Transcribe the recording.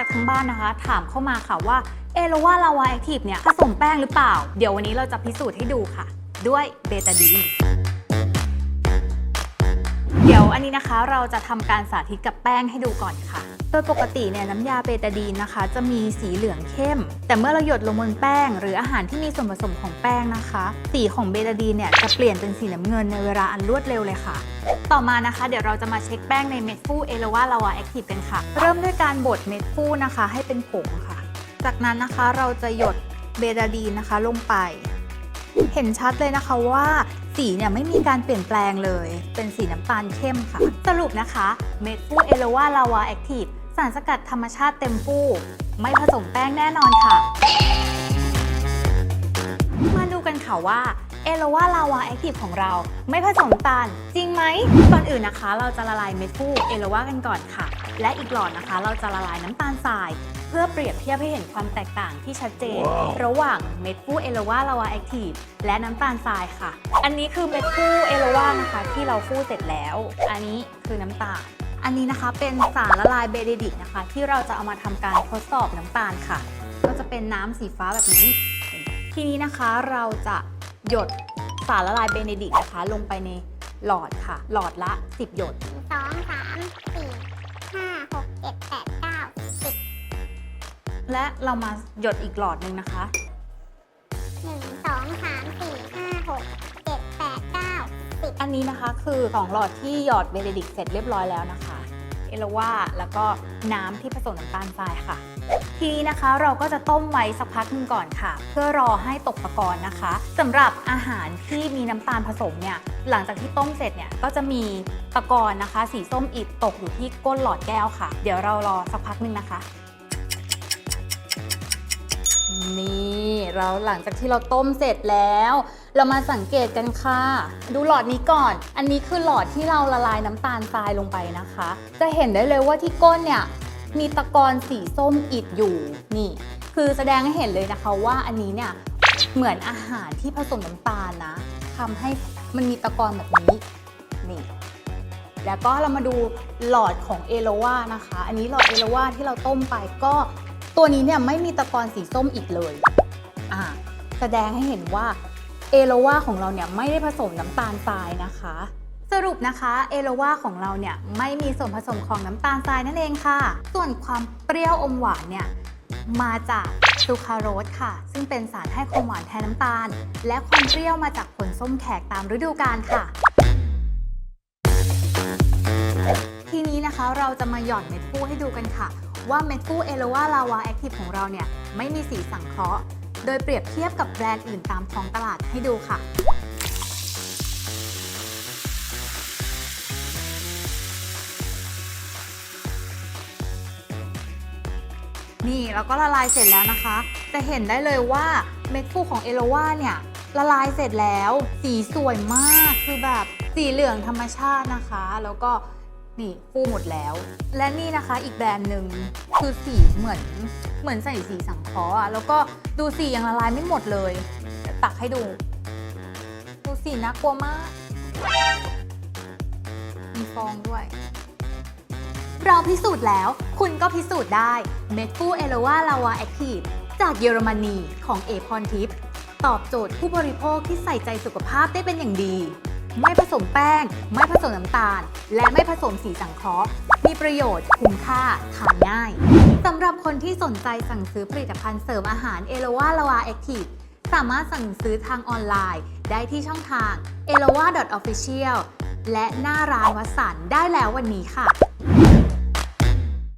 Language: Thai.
ากทั้งบ้านนะคะ ถามเข้ามาค่ะว่าเอโลว่าลาวาแอคทีฟเนี่ยผสมแป้งหรือเปล่า เดี๋ยววันนี้เราจะพิสูจน์ให้ดูค่ะ ด้วยเบตาดีนเดี๋ยวอันนี้นะคะเราจะทำการสาธิตกับแป้งให้ดูก่อนค่ะ โดยปกติเนี่ยน้ำยาเบตาดีนนะคะ จะมีสีเหลืองเข้ม แต่เมื่อเราหยดลงบนแป้ง หรืออาหารที่มีส่วนผสมของแป้งนะคะ สีของเบตาดีนเนี่ยจะเปลี่ยนเป็นสีน้ำเงินในเวลาอันรวดเร็วเลยค่ะ ต่อมานะคะ เดี๋ยวเราจะมาเช็คแป้งในเม็ดฟูเอโลวาลาวาแอคทีฟกันค่ะ เริ่มด้วยการบดเม็ดฟูนะคะ ให้เป็นผงค่ะ จากนั้นนะคะเราจะหยดเบตาดีนนะคะลงไป เห็นชัดเลยนะคะว่าสีเนี่ยไม่มีการเปลี่ยนแปลงเลย เป็นสีน้ำตาลเข้มค่ะ สรุปนะคะเม็ดฟูเอโลวาลาวาแอคทีฟสารสกัดธรรมชาติเต็มฟูไม่ผสมแป้งแน่นอนค่ะ มาดูกันค่ะว่า เอโลวาลาวาแอคทีฟของเรา ไม่ผสมน้ำตาลจริงไหมก่อนอื่นนะคะ เราจะละลายเม็ดฟูเอโลวากันก่อนค่ะ และอีกหลอดนะคะ เราจะละลายน้ำตาลทราย เพื่อเปรียบเทียบให้เห็นความแตกต่างที่ชัดเจนระหว่างเม็ดฟูเอโลวาลาวาแอคทีฟและน้ำตาลทรายค่ะ อันนี้คือเม็ดฟูเอโลวานะคะที่เราฟูเสร็จแล้ว อันนี้คือน้ำตาลอันนี้นะคะเป็นสารละลายเบเดดิกนะคะ ที่เราจะเอามาทำการทดสอบน้ำตาลค่ะ ก็จะเป็นน้ำสีฟ้าแบบนี้ ทีนี้นะคะเราจะ หยดสารละลายเบเนดิกนะคะ ลงไปในหลอดค่ะ หลอดละ 10 หยดหนึ่งสองสามสี่ห้าหกเจ็ดแปดเก้าสิบและเรามาหยดอีกหลอดหนึ่งนะคะ หนึ่งสองสามสี่ห้าหกเจ็ดแปดเก้าสิบอันนี้นะคะคือของหลอดที่หยอดเบเนดิกเสร็จเรียบร้อยแล้วนะคะ เอลว่าแล้วก็น้ำที่ผสมน้ำตาลทรายค่ะ ทีนี้นะคะเราก็จะต้มไว้สักพักหนึงก่อนค่ะ เพื่อรอให้ตกตะกอนนะคะสำหรับอาหารที่มีน้ำตาลผสมเนี่ยหลังจากที่ต้มเสร็จเนี่ยก็จะมีตะกอนนะคะ สีส้มอิดตกอยู่ที่ก้นหลอดแก้วค่ะ เดี๋ยวเรารอสักพักหนึงนะคะ นี่เราหลังจากที่เราต้มเสร็จแล้ว เรามาสังเกตกันค่ะ ดูหลอดนี้ก่อน อันนี้คือหลอดที่เราละลายน้ำตาลทรายลงไปนะคะ จะเห็นได้เลยว่าที่ก้นเนี่ยมีตะกอนสีส้มอิดอยู่นี่ คือแสดงให้เห็นเลยนะคะว่าอันนี้เนี่ยเหมือนอาหารที่ผสมน้ำตาลนะทำให้มันมีตะกอนแบบนี้นี่แล้วก็เรามาดูหลอดของเอโลวานะคะ อันนี้หลอดเอโลวาที่เราต้มไปก็ตัวนี้เนี่ยไม่มีตะกอนสีส้มอีกเลยอ่าแสดงให้เห็นว่า เอโลวาของเราเนี่ยไม่ได้ผสมน้ำตาลทรายนะคะ สรุปนะคะเอโลวาของเราเนี่ยไม่มีส่วนผสมของน้ำตาลทรายนั่นเองค่ะ ส่วนความเปรี้ยวอมหวานเนี่ยมาจากซูคราโรสค่ะ ซึ่งเป็นสารให้ความหวานแทนน้ำตาล และความเปรี้ยวมาจากผลส้มแขกตามฤดูกาลค่ะ ทีนี้นะคะเราจะมาหย่อนเม็ดฟูให้ดูกันค่ะ ว่าเม็ดฟูเอโลวาลาวาแอคทีฟของเราเนี่ยไม่มีสีสังเคราะห์ โดยเปรียบเทียบกับแบรนด์อื่นตามท้องตลาดให้ดูค่ะนี่เราก็ละลายเสร็จแล้วนะคะ จะเห็นได้เลยว่าเม็ดฟูของเอโลวาเนี่ยละลายเสร็จแล้ว สีสวยมากคือแบบสีเหลืองธรรมชาตินะคะ แล้วก็ นี่ฟูหมดแล้ว และนี่นะคะอีกแบรนด์หนึ่งคือสีเหมือนเหมือนใส่สีสังเคราะห์อะแล้วก็ดูสียังละลายไม่หมดเลย ตักให้ดู ดูสีน่ากลัวมาก มีฟองด้วย เราพิสูจน์แล้ว คุณก็พิสูจน์ได้เมดฟูเอโลวาลาวาแอคทีฟจากเยอรมนีของเอพรทิปตอบโจทย์ผู้บริโภคที่ใส่ใจสุขภาพได้เป็นอย่างดี ไม่ผสมแป้ง ไม่ผสมน้ำตาล และไม่ผสมสีสังเคราะห์ มีประโยชน์คุ้มค่าทานง่ายสำหรับคนที่สนใจสั่งซื้อผลิตภัณฑ์เสริมอาหารเอโลวาลาวาแอคทีฟสามารถสั่งซื้อทางออนไลน์ ได้ที่ช่องทาง e l o w a official และหน้าร้านวัสันได้แล้ววันนี้ค่ะ